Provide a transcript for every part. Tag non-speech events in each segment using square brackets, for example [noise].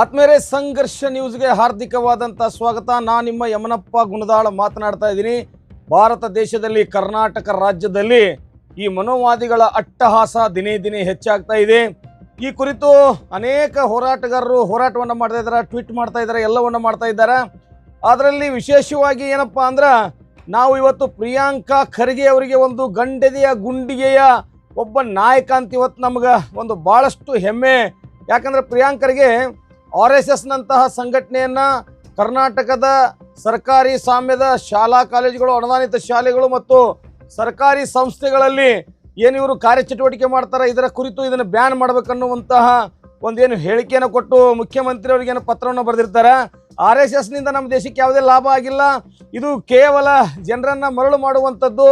ಆತ್ಮೇರೆ ಸಂಘರ್ಷ ನ್ಯೂಸ್ಗೆ ಹಾರ್ದಿಕವಾದಂಥ ಸ್ವಾಗತ. ನಾನು ನಿಮ್ಮ ಯಮನಪ್ಪ ಗುಣದಾಳ ಮಾತನಾಡ್ತಾ ಇದ್ದೀನಿ. ಭಾರತ ದೇಶದಲ್ಲಿ, ಕರ್ನಾಟಕ ರಾಜ್ಯದಲ್ಲಿ ಈ ಮನೋವಾದಿಗಳ ಅಟ್ಟಹಾಸ ದಿನೇ ದಿನೇ ಹೆಚ್ಚಾಗ್ತಾ ಇದೆ. ಈ ಕುರಿತು ಅನೇಕ ಹೋರಾಟಗಾರರು ಹೋರಾಟವನ್ನು ಮಾಡ್ತಾ ಇದ್ದಾರೆ, ಟ್ವೀಟ್ ಮಾಡ್ತಾ ಇದ್ದಾರೆ, ಎಲ್ಲವನ್ನು ಮಾಡ್ತಾ ಇದ್ದಾರೆ. ಅದರಲ್ಲಿ ವಿಶೇಷವಾಗಿ ಏನಪ್ಪ ಅಂದ್ರೆ, ನಾವು ಇವತ್ತು ಪ್ರಿಯಾಂಕಾ ಖರ್ಗೆ ಅವರಿಗೆ ಒಂದು ಗಂಡದೆಯ ಗುಂಡಿಗೆಯ ಒಬ್ಬ ನಾಯಕ ಅಂತ ಇವತ್ತು ನಮ್ಗೆ ಒಂದು ಭಾಳಷ್ಟು ಹೆಮ್ಮೆ. ಯಾಕಂದ್ರೆ ಪ್ರಿಯಾಂಕರಿಗೆ ಆರ್ ಎಸ್ ಎಸ್ನಂತಹ ಸಂಘಟನೆಯನ್ನು ಕರ್ನಾಟಕದ ಸರ್ಕಾರಿ ಸ್ವಾಮ್ಯದ ಶಾಲಾ ಕಾಲೇಜುಗಳು, ಅನುದಾನಿತ ಶಾಲೆಗಳು ಮತ್ತು ಸರ್ಕಾರಿ ಸಂಸ್ಥೆಗಳಲ್ಲಿ ಏನು ಇವರು ಕಾರ್ಯಚಟುವಟಿಕೆ ಮಾಡ್ತಾರೆ, ಇದರ ಕುರಿತು ಇದನ್ನು ಬ್ಯಾನ್ ಮಾಡಬೇಕನ್ನುವಂತಹ ಒಂದೇನು ಹೇಳಿಕೆಯನ್ನು ಕೊಟ್ಟು ಮುಖ್ಯಮಂತ್ರಿ ಅವರಿಗೆ ಏನು ಪತ್ರವನ್ನು ಬರೆದಿರ್ತಾರೆ. ಆರ್ ಎಸ್ ಎಸ್ನಿಂದ ನಮ್ಮ ದೇಶಕ್ಕೆ ಯಾವುದೇ ಲಾಭ ಆಗಿಲ್ಲ. ಇದು ಕೇವಲ ಜನರನ್ನು ಮರಳು ಮಾಡುವಂಥದ್ದು.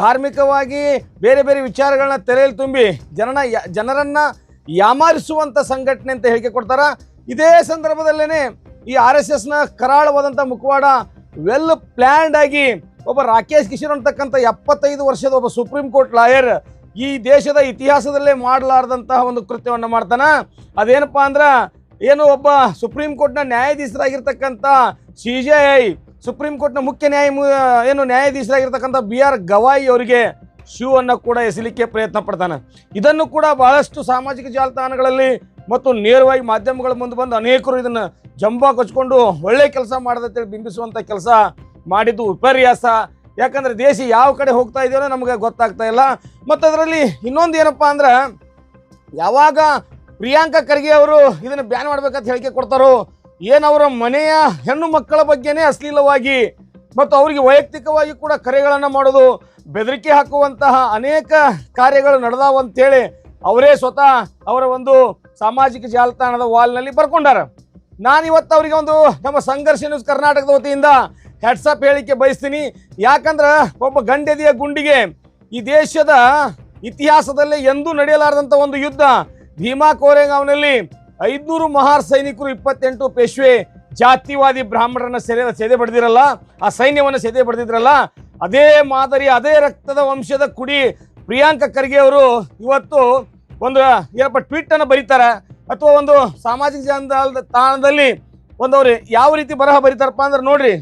ಧಾರ್ಮಿಕವಾಗಿ ಬೇರೆ ಬೇರೆ ವಿಚಾರಗಳನ್ನ ತೆರೆಯಲ್ಲಿ ತುಂಬಿ ಜನನ ಜನರನ್ನ ಯಾಮಾರಿಸುವಂಥ ಸಂಘಟನೆ ಅಂತ ಹೇಳಿಕೆ ಕೊಡ್ತಾರ. ಇದೇ ಸಂದರ್ಭದಲ್ಲೇನೆ ಈ ಆರ್ ಎಸ್ ಎಸ್ನ ಕರಾಳವಾದಂಥ ಮುಖವಾಡ ವೆಲ್ ಪ್ಲ್ಯಾಂಡ್ ಆಗಿ ಒಬ್ಬ ರಾಕೇಶ್ ಕಿಶೋರ್ ಅಂತಕ್ಕಂಥ ಎಪ್ಪತ್ತೈದು ವರ್ಷದ ಒಬ್ಬ ಸುಪ್ರೀಂ ಕೋರ್ಟ್ ಲಾಯರ್ ಈ ದೇಶದ ಇತಿಹಾಸದಲ್ಲೇ ಮಾಡಲಾರ್ದಂತಹ ಒಂದು ಕೃತ್ಯವನ್ನು ಮಾಡ್ತಾನ. ಅದೇನಪ್ಪ ಅಂದ್ರೆ ಏನು ಒಬ್ಬ ಸುಪ್ರೀಂ ಕೋರ್ಟ್ನ ನ್ಯಾಯಾಧೀಶರಾಗಿರ್ತಕ್ಕಂಥ ಸಿ ಜೆ ಐ, ಸುಪ್ರೀಂ ಕೋರ್ಟ್ನ ಮುಖ್ಯ ನ್ಯಾಯ ಏನು ನ್ಯಾಯಾಧೀಶರಾಗಿರ್ತಕ್ಕಂಥ ಬಿ ಆರ್ ಗವಾಯಿ ಅವರಿಗೆ ಶೂ ಅನ್ನು ಕೂಡ ಎಸಲಿಕ್ಕೆ ಪ್ರಯತ್ನ ಪಡ್ತಾನೆ. ಇದನ್ನು ಕೂಡ ಬಹಳಷ್ಟು ಸಾಮಾಜಿಕ ಜಾಲತಾಣಗಳಲ್ಲಿ ಮತ್ತು ನೇರವಾಗಿ ಮಾಧ್ಯಮಗಳ ಮುಂದೆ ಬಂದು ಅನೇಕರು ಇದನ್ನು ಜಂಬಾ ಕೊಚ್ಕೊಂಡು ಒಳ್ಳೆ ಕೆಲಸ ಮಾಡದಂತೇಳಿ ಬಿಂಬಿಸುವಂಥ ಕೆಲಸ ಮಾಡಿದ್ದು ವಿಪರ್ಯಾಸ. ಯಾಕಂದ್ರೆ ದೇಶ ಯಾವ ಕಡೆ ಹೋಗ್ತಾ ಇದೆಯೋ ನಮಗೆ ಗೊತ್ತಾಗ್ತಾ ಇಲ್ಲ. ಮತ್ತು ಅದರಲ್ಲಿ ಇನ್ನೊಂದು ಏನಪ್ಪ ಅಂದ್ರೆ ಯಾವಾಗ ಪ್ರಿಯಾಂಕಾ ಖರ್ಗೆ ಅವರು ಇದನ್ನು ಬ್ಯಾನ್ ಮಾಡ್ಬೇಕಂತ ಹೇಳಿಕೆ ಕೊಡ್ತಾರೋ ಏನವರ ಮನೆಯ ಹೆಣ್ಣು ಮಕ್ಕಳ ಬಗ್ಗೆನೇ ಅಶ್ಲೀಲವಾಗಿ ಮತ್ತು ಅವರಿಗೆ ವೈಯಕ್ತಿಕವಾಗಿ ಕೂಡ ಕರೆಗಳನ್ನು ಮಾಡೋದು, ಬೆದರಿಕೆ ಹಾಕುವಂತಹ ಅನೇಕ ಕಾರ್ಯಗಳು ನಡೆದಾವ ಅಂತೇಳಿ ಅವರೇ ಸ್ವತಃ ಅವರ ಒಂದು ಸಾಮಾಜಿಕ ಜಾಲತಾಣದ ವಾಲ್ನಲ್ಲಿ ಬರ್ಕೊಂಡಾರ. ನಾನು ಇವತ್ತು ಅವರಿಗೆ ಒಂದು ನಮ್ಮ ಸಂಘರ್ಷ ನ್ಯೂಸ್ ಕರ್ನಾಟಕದ ವತಿಯಿಂದ ಹೆಡ್ಸಪ್ ಹೇಳಿಕೆ ಬಯಸ್ತೀನಿ. ಯಾಕಂದ್ರೆ ಒಬ್ಬ ಗಂಡೆದಿಯ ಗುಂಡಿಗೆ ಈ ದೇಶದ ಇತಿಹಾಸದಲ್ಲೇ ಎಂದೂ ನಡೆಯಲಾರದಂಥ ಒಂದು ಯುದ್ಧ. ಭೀಮಾ ಕೋರೆಗಾಂವ್ನಲ್ಲಿ ಐದ್ನೂರು ಮಹಾರ್ ಸೈನಿಕರು ಇಪ್ಪತ್ತೆಂಟು ಪೇಶ್ವೆ ಜಾತಿವಾದಿ ಬ್ರಾಹ್ಮಣರನ್ನ ಸೆರೆ ಸೆದೆ ಬಡ್ದಿರಲ್ಲ, ಆ ಸೈನ್ಯವನ್ನು ಸೆದೆ ಬಡ್ದಿದ್ರಲ್ಲ, ಅದೇ ಮಾದರಿ, ಅದೇ ರಕ್ತದ ವಂಶದ ಕುಡಿ ಪ್ರಿಯಾಂಕ ಖರ್ಗೆ ಅವರು ಇವತ್ತು ಒಂದು, ಏನಪ್ಪ ಟ್ವೀಟ್ ಅನ್ನು ಬರೀತಾರೆ. ಅಥವಾ ಒಂದು ಸಾಮಾಜಿಕ ಜಾಲದ ತಾಣದಲ್ಲಿ ಒಂದು ಅವ್ರು ಯಾವ ರೀತಿ ಬರಹ ಬರೀತಾರಪ್ಪ ಅಂದ್ರೆ ನೋಡ್ರಿ,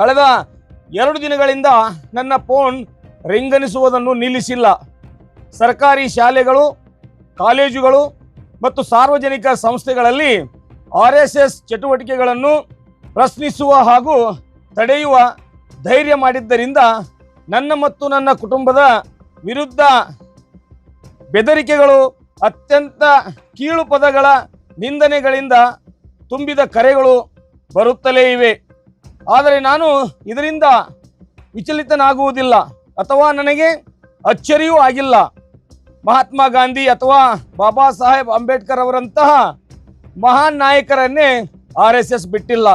ಕಳೆದ ಎರಡು ದಿನಗಳಿಂದ ನನ್ನ ಫೋನ್ ರಿಂಗನಿಸುವುದನ್ನು ನಿಲ್ಲಿಸಿಲ್ಲ. ಸರ್ಕಾರಿ ಶಾಲೆಗಳು, ಕಾಲೇಜುಗಳು ಮತ್ತು ಸಾರ್ವಜನಿಕ ಸಂಸ್ಥೆಗಳಲ್ಲಿ ಆರ್ ಎಸ್ ಎಸ್ ಚಟುವಟಿಕೆಗಳನ್ನು ಪ್ರಶ್ನಿಸುವ ಹಾಗೂ ತಡೆಯುವ ಧೈರ್ಯ ಮಾಡಿದ್ದರಿಂದ ನನ್ನ ಮತ್ತು ನನ್ನ ಕುಟುಂಬದ ವಿರುದ್ಧ ಬೆದರಿಕೆಗಳು ಅತ್ಯಂತ ಕೀಳು ಪದಗಳ ನಿಂದನೆಗಳಿಂದ ತುಂಬಿದ ಕರೆಗಳು ಬರುತ್ತಲೇ ಇವೆ. ಆದರೆ ನಾನು ಇದರಿಂದ ವಿಚಲಿತನಾಗುವುದಿಲ್ಲ ಅಥವಾ ನನಗೆ ಅಚ್ಚರಿಯೂ ಆಗಿಲ್ಲ. ಮಹಾತ್ಮ ಗಾಂಧಿ ಅಥವಾ ಬಾಬಾ ಸಾಹೇಬ್ ಅಂಬೇಡ್ಕರ್ ಅವರಂತಹ ಮಹಾನ್ ನಾಯಕರನ್ನೇ ಆರ್ ಎಸ್ ಎಸ್ ಬಿಟ್ಟಿಲ್ಲ.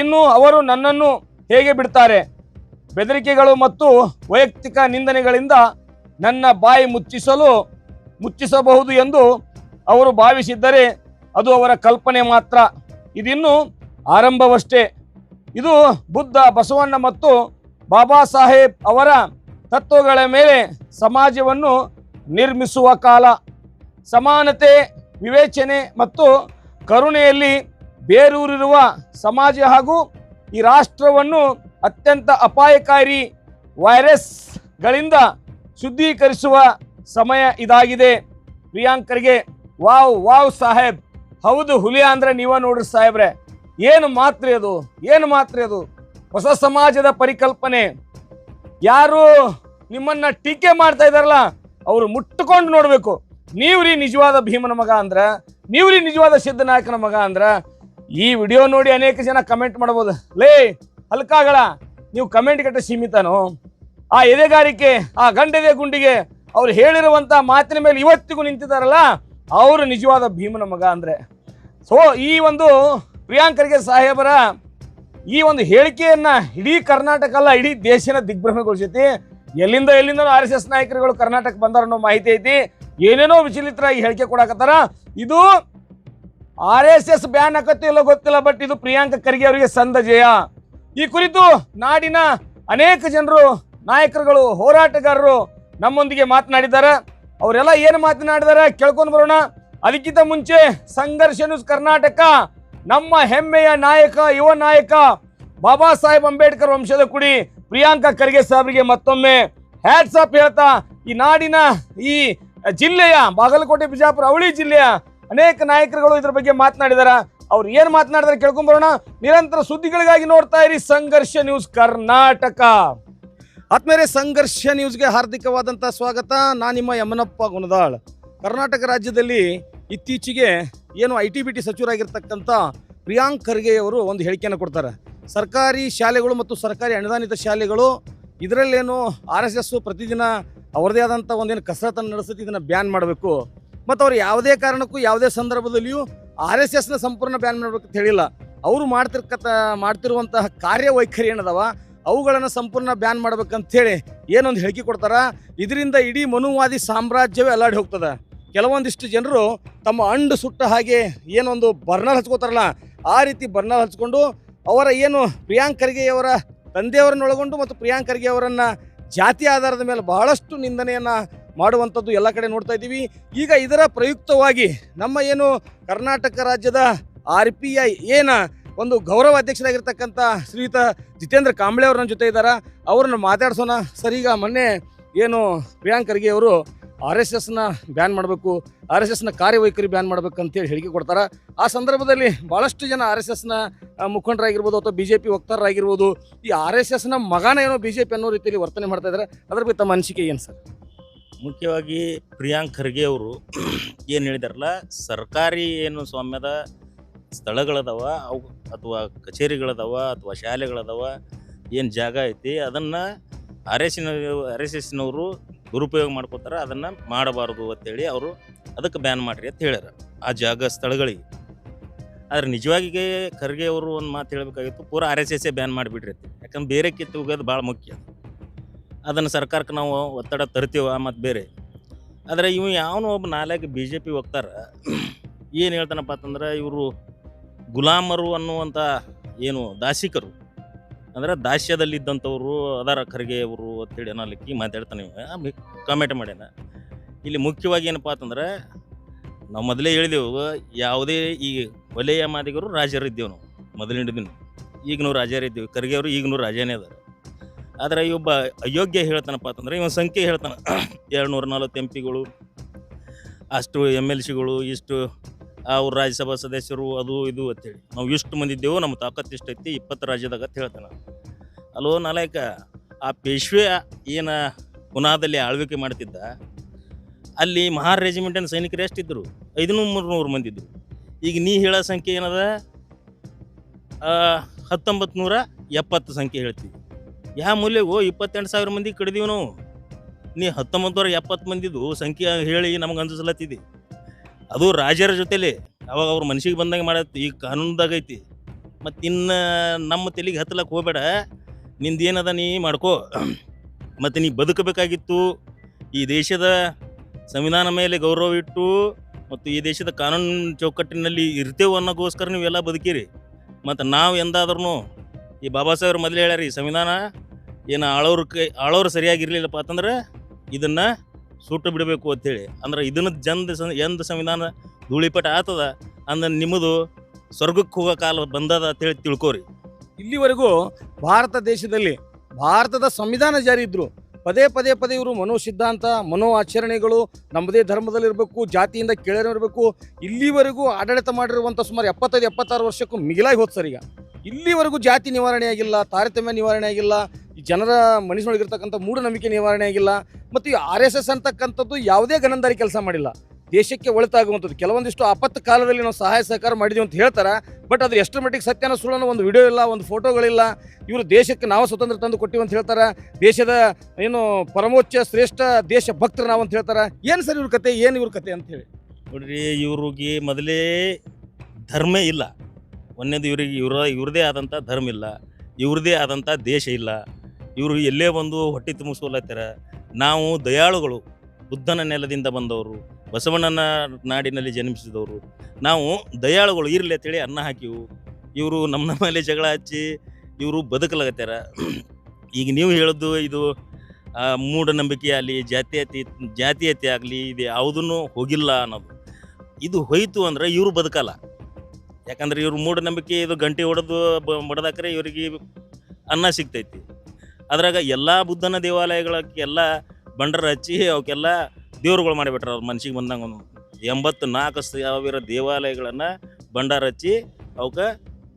ಇನ್ನು ಅವರು ನನ್ನನ್ನು ಹೇಗೆ ಬಿಡ್ತಾರೆ? ಬೆದರಿಕೆಗಳು ಮತ್ತು ವೈಯಕ್ತಿಕ ನಿಂದನೆಗಳಿಂದ ನನ್ನ ಬಾಯಿ ಮುಚ್ಚಿಸಲು ಮುಚ್ಚಿಸಬಹುದು ಎಂದು ಅವರು ಭಾವಿಸಿದ್ದರೆ ಅದು ಅವರ ಕಲ್ಪನೆ ಮಾತ್ರ. ಇದಿನ್ನು ಆರಂಭವಷ್ಟೇ. ಇದು ಬುದ್ಧ ಬಸವಣ್ಣ ಮತ್ತು ಬಾಬಾ ಸಾಹೇಬ್ ಅವರ ತತ್ವಗಳ ಮೇಲೆ ಸಮಾಜವನ್ನು ನಿರ್ಮಿಸುವ ಕಾಲ. ಸಮಾನತೆ, ವಿವೇಚನೆ ಮತ್ತು ಕರುಣೆಯಲ್ಲಿ ಬೇರೂರಿರುವ ಸಮಾಜ ಹಾಗೂ ಈ ರಾಷ್ಟ್ರವನ್ನು ಅತ್ಯಂತ ಅಪಾಯಕಾರಿ ವೈರಸ್ಗಳಿಂದ ಶುದ್ಧೀಕರಿಸುವ ಸಮಯ ಇದಾಗಿದೆ. ಪ್ರಿಯಾಂಕರಿಗೆ ವಾವ್ ವಾವ್ ಸಾಹೇಬ್. ಹೌದು ಹುಲಿ ಅಂದ್ರೆ ನೀವ ನೋಡ್ರಿ ಸಾಹೇಬ್ರೆ. ಏನು ಮಾತ್ರೆ ಅದು? ಏನು ಮಾತ್ರೆ ಅದು? ಹೊಸ ಸಮಾಜದ ಪರಿಕಲ್ಪನೆ. ಯಾರು ನಿಮ್ಮನ್ನ ಟೀಕೆ ಮಾಡ್ತಾ ಇದ್ದಾರಲ್ಲ, ಅವರು ಮುಟ್ಟುಕೊಂಡು ನೋಡಬೇಕು. ನೀವು ರೀ ನಿಜವಾದ ಭೀಮನ ಮಗ ಅಂದ್ರ ನೀವು ರೀ ನಿಜವಾದ ಸಿದ್ಧನಾಯಕನ ಮಗ ಅಂದ್ರ ಈ ವಿಡಿಯೋ ನೋಡಿ ಅನೇಕ ಜನ ಕಮೆಂಟ್ ಮಾಡ್ಬೋದು. ಲೇ, ಹಲ್ಕಾಗಳ, ನೀವು ಕಮೆಂಟ್ ಕಟ್ಟ ಸೀಮಿತನು? ಆ ಎದೆಗಾರಿಕೆ, ಆ ಗಂಡೆದೆ ಗುಂಡಿಗೆ ಅವ್ರು ಹೇಳಿರುವಂತ ಮಾತಿನ ಮೇಲೆ ಇವತ್ತಿಗೂ ನಿಂತಿದ್ದಾರಲ್ಲ ಅವರು ನಿಜವಾದ ಭೀಮನ ಮಗ ಅಂದ್ರೆ. ಸೊ ಈ ಒಂದು ಪ್ರಿಯಾಂಕರಿಗೆ ಸಾಹೇಬರ ಈ ಒಂದು ಹೇಳಿಕೆಯನ್ನ ಇಡೀ ಕರ್ನಾಟಕ ಅಲ್ಲ, ಇಡೀ ದೇಶನ ದಿಗ್ಭ್ರಮೆಗೊಳಿಸೈತಿ. ಎಲ್ಲಿಂದ ಎಲ್ಲಿಂದ ಆರ್ ಎಸ್ ಎಸ್ ನಾಯಕರುಗಳು ಕರ್ನಾಟಕ ಬಂದಾರ ಅನ್ನೋ ಮಾಹಿತಿ ಐತಿ. ಏನೇನೋ ವಿಚಲಿತರಾಗಿ ಹೇಳಿಕೆ ಕೊಡಕತ್ತಾರ? ಇದು ಆರ್ ಎಸ್ ಎಸ್ ಬ್ಯಾನ್ ಆಕತ್ತಿಲ್ಲ ಗೊತ್ತಿಲ್ಲ ಬಟ್ ಇದು ಪ್ರಿಯಾಂಕ ಖರ್ಗೆ ಅವರಿಗೆ ಸಂದ ಜಯ. ಈ ಕುರಿತು ನಾಡಿನ ಅನೇಕ ಜನರು, ನಾಯಕರುಗಳು, ಹೋರಾಟಗಾರರು ನಮ್ಮೊಂದಿಗೆ ಮಾತನಾಡಿದ್ದಾರೆ. ಅವರೆಲ್ಲ ಏನು ಮಾತನಾಡಿದ್ದಾರೆ ಕೇಳ್ಕೊಂಡು ಬರೋಣ. ಅದಕ್ಕಿಂತ ಮುಂಚೆ ಸಂಘರ್ಷ ಕರ್ನಾಟಕ, ನಮ್ಮ ಹೆಮ್ಮೆಯ ನಾಯಕ, ಯುವ ನಾಯಕ, ಬಾಬಾ ಸಾಹೇಬ್ ಅಂಬೇಡ್ಕರ್ ವಂಶದ ಕುಡಿ ಪ್ರಿಯಾಂಕ ಖರ್ಗೆ ಸಾಹೇಬರಿಗೆ ಮತ್ತೊಮ್ಮೆ ಹ್ಯಾಟ್ಸ್ ಆಫ್ ಹೇಳ್ತಾ ಈ ನಾಡಿನ ಈ ಜಿಲ್ಲೆಯ, ಬಾಗಲಕೋಟೆ, ಬಿಜಾಪುರ, ಅವಳಿ ಜಿಲ್ಲೆಯ ಅನೇಕ ನಾಯಕರುಗಳು ಇದ್ರ ಬಗ್ಗೆ ಮಾತನಾಡಿದಾರ. ಅವ್ರು ಏನ್ ಮಾತನಾಡಿದಾರೆ ಕೇಳ್ಕೊಂಡ್ ಬರೋಣ. ನಿರಂತರ ಸುದ್ದಿಗಳಿಗಾಗಿ ನೋಡ್ತಾ ಇರಿ ಸಂಘರ್ಷ ನ್ಯೂಸ್ ಕರ್ನಾಟಕ. ಆತ್ಮೇಲೆ ಸಂಘರ್ಷ ನ್ಯೂಸ್ಗೆ ಹಾರ್ದಿಕವಾದಂಥ ಸ್ವಾಗತ. ನಾನು ನಿಮ್ಮ ಯಮನಪ್ಪ ಗುಣದಾಳ್. ಕರ್ನಾಟಕ ರಾಜ್ಯದಲ್ಲಿ ಇತ್ತೀಚೆಗೆ ಏನು ಐ ಟಿ ಬಿ ಟಿ ಸಚಿವರಾಗಿರ್ತಕ್ಕಂಥ ಪ್ರಿಯಾಂಕ್ ಖರ್ಗೆ ಅವರು ಒಂದು ಹೇಳಿಕೆಯನ್ನು ಕೊಡ್ತಾರೆ. ಸರ್ಕಾರಿ ಶಾಲೆಗಳು ಮತ್ತು ಸರ್ಕಾರಿ ಅನುದಾನಿತ ಶಾಲೆಗಳು ಇದರಲ್ಲೇನು ಆರ್ ಎಸ್ ಎಸ್ ಪ್ರತಿದಿನ ಅವರದೇ ಆದಂಥ ಒಂದೇನು ಕಸರತ್ತನ್ನು ನಡೆಸುತ್ತೆ ಇದನ್ನು ಬ್ಯಾನ್ ಮಾಡಬೇಕು. ಮತ್ತು ಅವ್ರು ಯಾವುದೇ ಕಾರಣಕ್ಕೂ ಯಾವುದೇ ಸಂದರ್ಭದಲ್ಲಿಯೂ ಆರ್ ಎಸ್ ಎಸ್ನ ಸಂಪೂರ್ಣ ಬ್ಯಾನ್ ಮಾಡಬೇಕು ಅಂತ ಹೇಳಿಲ್ಲ. ಅವರು ಮಾಡ್ತಿರ್ಕತ, ಮಾಡ್ತಿರುವಂತಹ ಕಾರ್ಯವೈಖರಿ ಏನದವ, ಅವುಗಳನ್ನು ಸಂಪೂರ್ಣ ಬ್ಯಾನ್ ಮಾಡ್ಬೇಕಂತೇಳಿ ಏನೊಂದು ಹೇಳಿಕೆ ಕೊಡ್ತಾರ? ಇದರಿಂದ ಇಡೀ ಮನುವಾದಿ ಸಾಮ್ರಾಜ್ಯವೇ ಅಲ್ಲಾಡಿ ಹೋಗ್ತದೆ. ಕೆಲವೊಂದಿಷ್ಟು ಜನರು ತಮ್ಮ ಅಂಡು ಸುಟ್ಟ ಹಾಗೆ ಏನೊಂದು ಬರ್ನಲ್ ಹಚ್ಕೋತಾರಲ್ಲ, ಆ ರೀತಿ ಬರ್ನಲ್ ಹಚ್ಕೊಂಡು ಅವರ ಏನು ಪ್ರಿಯಾಂಕ್ ಖರ್ಗೆಯವರ ತಂದೆಯವರನ್ನೊಳಗೊಂಡು ಮತ್ತು ಪ್ರಿಯಾಂಕ್ ಜಾತಿ ಆಧಾರದ ಮೇಲೆ ಬಹಳಷ್ಟು ನಿಂದನೆಯನ್ನು ಮಾಡುವಂಥದ್ದು ಎಲ್ಲ ಕಡೆ ನೋಡ್ತಾ ಇದ್ದೀವಿ. ಈಗ ಇದರ ಪ್ರಯುಕ್ತವಾಗಿ ನಮ್ಮ ಏನು ಕರ್ನಾಟಕ ರಾಜ್ಯದ ಆರ್ ಪಿ ಐ ಏನ ಒಂದು ಗೌರವ ಅಧ್ಯಕ್ಷರಾಗಿರ್ತಕ್ಕಂಥ ಶ್ರೀಯುತ ಜಿತೇಂದ್ರ ಕಾಂಬ್ಳೆ ಅವ್ರ ನನ್ನ ಜೊತೆ ಇದ್ದಾರೆ? ಅವ್ರನ್ನ ಮಾತಾಡ್ಸೋಣ. ಸರ್, ಈಗ ಮೊನ್ನೆ ಏನು ಪ್ರಿಯಾಂಕ್ ಖರ್ಗೆ ಅವರು ಆರ್ ಎಸ್ ಎಸ್ನ ಬ್ಯಾನ್ ಮಾಡಬೇಕು, ಆರ್ ಎಸ್ ಎಸ್ನ ಕಾರ್ಯವೈಖರಿ ಬ್ಯಾನ್ ಮಾಡಬೇಕು ಅಂತೇಳಿ ಹೇಳಿಕೆ ಕೊಡ್ತಾರೆ. ಆ ಸಂದರ್ಭದಲ್ಲಿ ಭಾಳಷ್ಟು ಜನ ಆರ್ ಎಸ್ ಎಸ್ನ ಮುಖಂಡರಾಗಿರ್ಬೋದು ಅಥವಾ ಬಿ ಜೆ ಪಿ ವಕ್ತಾರರಾಗಿರ್ಬೋದು, ಈ ಆರ್ ಎಸ್ ಎಸ್ನ ಮಗನ ಏನೋ ಬಿ ಜೆ ಪಿ ಅನ್ನೋ ರೀತಿಯಲ್ಲಿ ವರ್ತನೆ ಮಾಡ್ತಾ ಇದ್ದಾರೆ ಅದ್ರ ಬಗ್ಗೆ ತಮ್ಮ ಅನಿಸಿಕೆ ಏನು ಸರ್? ಮುಖ್ಯವಾಗಿ ಪ್ರಿಯಾಂಕ್ ಖರ್ಗೆ ಅವರು ಏನು ಹೇಳಿದಾರಲ್ಲ, ಸರ್ಕಾರಿ ಏನು ಸ್ವಾಮ್ಯದ ಸ್ಥಳಗಳದವ, ಅವು ಅಥವಾ ಕಚೇರಿಗಳದವ, ಅಥವಾ ಶಾಲೆಗಳದವ, ಏನು ಜಾಗ ಐತಿ, ಅದನ್ನು ಆರ್ ಎಸ್ ಆರ್ ಎಸ್ ಎಸ್ನವರು ದುರುಪಯೋಗ ಮಾಡ್ಕೋತಾರೆ, ಅದನ್ನು ಮಾಡಬಾರ್ದು ಅಂತೇಳಿ ಅವರು ಅದಕ್ಕೆ ಬ್ಯಾನ್ ಮಾಡಿರಿ ಅಂತ ಹೇಳ್ಯಾರ ಆ ಜಾಗ ಸ್ಥಳಗಳಿಗೆ. ಆದ್ರೆ ನಿಜವಾಗಿ ಖರ್ಗೆ ಅವರು ಒಂದು ಮಾತು ಹೇಳಬೇಕಾಗಿತ್ತು, ಪೂರಾ ಆರ್ ಎಸ್ ಎಸ್ ಎ ಬ್ಯಾನ್ ಮಾಡಿಬಿಡ್ರಿ ಯಾಕಂದ್ರೆ ಬೇರೆ ಕಿತ್ತು ಹೋಗೋದು ಭಾಳ ಮುಖ್ಯ. ಅದನ್ನು ಸರ್ಕಾರಕ್ಕೆ ನಾವು ಒತ್ತಡ ತರ್ತೀವ ಮತ್ತು ಬೇರೆ. ಆದರೆ ಇವು ಯಾವನೋ ಒಬ್ಬ ನಾಲ್ಕು ಬಿ ಜೆ ಪಿ ಹೋಗ್ತಾರ, ಏನು ಹೇಳ್ತಾನಪ್ಪ ಅಂತಂದ್ರೆ ಇವರು ಗುಲಾಮರು ಅನ್ನುವಂಥ ಏನು ದಾಸಿಕರು ಅಂದ್ರೆ ದಾಸ್ಯದಲ್ಲಿದ್ದಂಥವ್ರು ಅದಾರ ಖರ್ಗೆ ಅವರು ಅಂತೇಳಿ ಅನ್ನಲಿಕ್ಕೆ ಮಾತಾಡ್ತಾನೆ ನೀವು ಕಾಮೆಂಟ್ ಮಾಡ್ಯಾನ. ಇಲ್ಲಿ ಮುಖ್ಯವಾಗಿ ಏನಪ್ಪ ಅಂತಂದ್ರೆ, ನಾವು ಮೊದಲೇ ಹೇಳಿದೆವು, ಯಾವುದೇ ಈ ವಲಯ ಮಾದಿಗರು ರಾಜರಿದ್ದೇವೆ ನಾವು ಮೊದಲಿನ ದಿನ. ಈಗ ನಾವು ರಾಜರಿದ್ದೇವೆ, ಖರ್ಗೆ ಅವರು ಈಗನೂ ರಾಜನೇ ಅದಾರ. ಆದರೆ ಒಬ್ಬ ಅಯೋಗ್ಯ ಹೇಳ್ತಾನಪ್ಪ ಅಂತಂದ್ರೆ ಇವನ್ ಸಂಖ್ಯೆ ಹೇಳ್ತಾನೆ. [clears throat] ಎರಡು ನೂರ ನಲ್ವತ್ತು ಎಂ ಪಿಗಳು ಅಷ್ಟು ಎಂ ಎಲ್ ಸಿಗಳು ಇಷ್ಟು ಅವ್ರ ರಾಜ್ಯಸಭಾ ಸದಸ್ಯರು ಅದು ಇದು ಅಂತೇಳಿ. ನಾವು ಇಷ್ಟು ಮಂದಿ ಇದ್ದೇವು, ನಮ್ಮ ತಾಕತ್ತು ಇಷ್ಟು ಐತಿ, ಇಪ್ಪತ್ತು ರಾಜ್ಯದಾಗ ಅಂತ ಹೇಳ್ತಾನೆ ಅಲೋ ನಾಲಾಯಕ ಆ ಪೇಶ್ವೆ ಏನು ಪುನಾದಲ್ಲಿ ಆಳ್ವಿಕೆ ಮಾಡ್ತಿದ್ದ, ಅಲ್ಲಿ ಮಹಾರ್ ರೆಜಿಮೆಂಟಿನ ಸೈನಿಕರು ಎಷ್ಟಿದ್ದರು ಐದುನೂರು ನೂರು ಮಂದಿ ಇದ್ರು. ಈಗ ನೀ ಹೇಳೋ ಸಂಖ್ಯೆ ಏನದ? ಹತ್ತೊಂಬತ್ತು ನೂರ ಎಪ್ಪತ್ತು ಸಂಖ್ಯೆ ಹೇಳ್ತೀವಿ. ಯಾವ ಮೂಲೆಗೂ ಇಪ್ಪತ್ತೆಂಟು ಸಾವಿರ ಮಂದಿ ಕಡಿದೀವಿ ನಾವು. ನೀ ಹತ್ತೊಂಬತ್ತು ನೂರ ಎಪ್ಪತ್ತು ಮಂದಿದು ಸಂಖ್ಯೆ ಹೇಳಿ ನಮಗೆ ಅನ್ಸಲತ್ತಿದೆ. ಅದು ರಾಜರ ಜೊತೆಲಿ. ಅವಾಗ ಅವ್ರ ಮನಸ್ಸಿಗೆ ಬಂದಂಗೆ ಮಾಡತ್ತೆ, ಈಗ ಕಾನೂನ್ದಾಗ ಐತಿ. ಮತ್ತು ಇನ್ನು ನಮ್ಮ ತಲೆಗೆ ಹತ್ತಲಕ್ಕೆ ಹೋಗ್ಬೇಡ. ನಿಂದೇನದ ನೀ ಮಾಡ್ಕೋ. ಮತ್ತು ನೀ ಬದುಕಬೇಕಾಗಿತ್ತು. ಈ ದೇಶದ ಸಂವಿಧಾನ ಮೇಲೆ ಗೌರವ ಇಟ್ಟು, ಮತ್ತು ಈ ದೇಶದ ಕಾನೂನು ಚೌಕಟ್ಟಿನಲ್ಲಿ ಇರ್ತೇವೆ ಅನ್ನೋಗೋಸ್ಕರ ನೀವೆಲ್ಲ ಬದುಕಿರಿ. ಮತ್ತು ನಾವು ಎಂದಾದ್ರೂ ಈ ಬಾಬಾ ಸಾಹೇಬ್ರ ಮೊದಲು ಹೇಳ್ಯಾರ ಈ ಸಂವಿಧಾನ ಏನು ಆಳೋರು ಕೈ ಆಳೋರು ಸರಿಯಾಗಿರಲಿಲ್ಲಪ್ಪ ಅಂತಂದ್ರೆ ಇದನ್ನು ಸುಟ್ಟು ಬಿಡಬೇಕು ಅಂತೇಳಿ. ಅಂದ್ರೆ ಇದನ್ನ ಜನ ಸಂ ಎಂದ ಸಂವಿಧಾನ ಧೂಳಿಪಟ ಆತದ, ಅಂದ್ರೆ ನಿಮ್ಮದು ಸ್ವರ್ಗಕ್ಕೆ ಹೋಗೋ ಕಾಲ ಬಂದದ ಅಂತೇಳಿ ತಿಳ್ಕೋರಿ. ಇಲ್ಲಿವರೆಗೂ ಭಾರತ ದೇಶದಲ್ಲಿ, ಭಾರತದ ಸಂವಿಧಾನ ಜಾರಿ ಇದ್ರು. ಪದೇ ಪದೇ ಪದೇ ಇವರು ಮನೋ ಸಿದ್ಧಾಂತ, ಮನೋ ಆಚರಣೆಗಳು ನಮ್ಮದೇ ಧರ್ಮದಲ್ಲಿರಬೇಕು, ಜಾತಿಯಿಂದ ಕೆಳಗಿರಬೇಕು ಇಲ್ಲಿವರೆಗೂ ಆಡಳಿತ ಮಾಡಿರುವಂಥ ಸುಮಾರು ಎಪ್ಪತ್ತೈದು, ಎಪ್ಪತ್ತಾರು ವರ್ಷಕ್ಕೂ ಮಿಗಿಲಾಗಿ ಹೋದ್ ಸರ್ ಈಗ. ಇಲ್ಲಿವರೆಗೂ ಜಾತಿ ನಿವಾರಣೆ ಆಗಿಲ್ಲ, ತಾರತಮ್ಯ ನಿವಾರಣೆ ಆಗಿಲ್ಲ ಜನರ ಮನಸ್ಸಿನೊಳಗಿರ್ತಕ್ಕಂಥ ಮೂಢನಂಬಿಕೆ ನಿವಾರಣೆ ಆಗಿಲ್ಲ, ಮತ್ತು ಈ ಆರ್ ಎಸ್ ಎಸ್ ಅಂತಕ್ಕಂಥದ್ದು ಯಾವುದೇ ಗಣಂದಾರಿ ಕೆಲಸ ಮಾಡಿಲ್ಲ. ದೇಶಕ್ಕೆ ಒಳಿತಾಗುವಂಥದ್ದು. ಕೆಲವೊಂದಿಷ್ಟು ಆಪತ್ತು ಕಾಲದಲ್ಲಿ ನಾವು ಸಹಾಯ ಸಹಕಾರ ಮಾಡಿದ್ವಿ ಅಂತ ಹೇಳ್ತಾರೆ, ಬಟ್ ಅದು ಎಷ್ಟರ ಮಟ್ಟಿಗೆ ಸತ್ಯನ ಸುಳ್ಳನ ಒಂದು ವಿಡಿಯೋ ಇಲ್ಲ, ಒಂದು ಫೋಟೋಗಳಿಲ್ಲ. ಇವರು ದೇಶಕ್ಕೆ ನಾವು ಸ್ವತಂತ್ರ ತಂದು ಕೊಟ್ಟಿವಿ ಅಂತ ಹೇಳ್ತಾರೆ. ದೇಶದ ಏನು ಪರಮೋಚ್ಚ, ಶ್ರೇಷ್ಠ ದೇಶ ಭಕ್ತರು ನಾವು ಅಂತ ಹೇಳ್ತಾರೆ. ಏನು ಸರ್ ಇವ್ರ ಕತೆ? ಏನು ಇವ್ರ ಕತೆ ಅಂತ ಹೇಳಿ? ನೋಡ್ರಿ, ಇವ್ರಿಗೆ ಮೊದಲೇ ಧರ್ಮ ಇಲ್ಲ. ಒಂದೇದು ಇವರಿಗೆ ಇವ್ರ, ಇವ್ರದೇ ಆದಂಥ ಧರ್ಮ ಇಲ್ಲ. ಇವ್ರದೇ ಆದಂಥ ದೇಶ ಇಲ್ಲ. ಇವರು ಎಲ್ಲೇ ಬಂದು ಹೊಟ್ಟೆ ತುಂಬಿಸ್ಕೊಲತ್ತಾರ ನಾವು ದಯಾಳುಗಳು. ಬುದ್ಧನ ನೆಲದಿಂದ ಬಂದವರು, ಬಸವಣ್ಣನ ನಾಡಿನಲ್ಲಿ ಜನ್ಮಿಸಿದವರು. ನಾವು ದಯಾಳುಗಳು, ಇರಲಿ ಅಂತೇಳಿ ಅನ್ನ ಹಾಕಿವು. ಇವರು ನಮ್ಮ ನಮ್ಮಲ್ಲಿ ಜಗಳ ಹಚ್ಚಿ ಇವರು ಬದುಕಲಾಗತ್ತಾರ ಈಗ ನೀವು ಹೇಳೋದು ಇದು ಮೂಢನಂಬಿಕೆ ಆಗಲಿ ಜಾತೀಯತೆ ಜಾತೀಯತೆ ಆಗಲಿ, ಇದು ಯಾವುದನ್ನು ಹೋಗಿಲ್ಲ ಅನ್ನೋದು. ಇದು ಹೋಯಿತು ಅಂದ್ರೆ ಇವರು ಬದುಕಲ್ಲ. ಯಾಕಂದ್ರೆ ಇವರು ಮೂಢನಂಬಿಕೆ, ಇದು ಗಂಟೆ ಹೊಡೆದು ಬಡದಾಕ್ರೆ ಇವರಿಗೆ ಅನ್ನ ಸಿಗ್ತೈತಿ. ಅದ್ರಾಗ ಎಲ್ಲ ಬುದ್ಧನ ದೇವಾಲಯಗಳಕ್ಕೆಲ್ಲ ಬಂಡರ ಹಚ್ಚಿ ಅವಕ್ಕೆಲ್ಲ ದೇವ್ರುಗಳು ಮಾಡಿಬಿಟ್ರ ಅವ್ರ ಮನ್ಸಿಗೆ ಬಂದಂಗ ಎಂಬತ್ತು ನಾಲ್ಕು ಸಾವಿರ ದೇವಾಲಯಗಳನ್ನು ಬಂಡಾರ ಹಚ್ಚಿ ಅವಕ್ಕೆ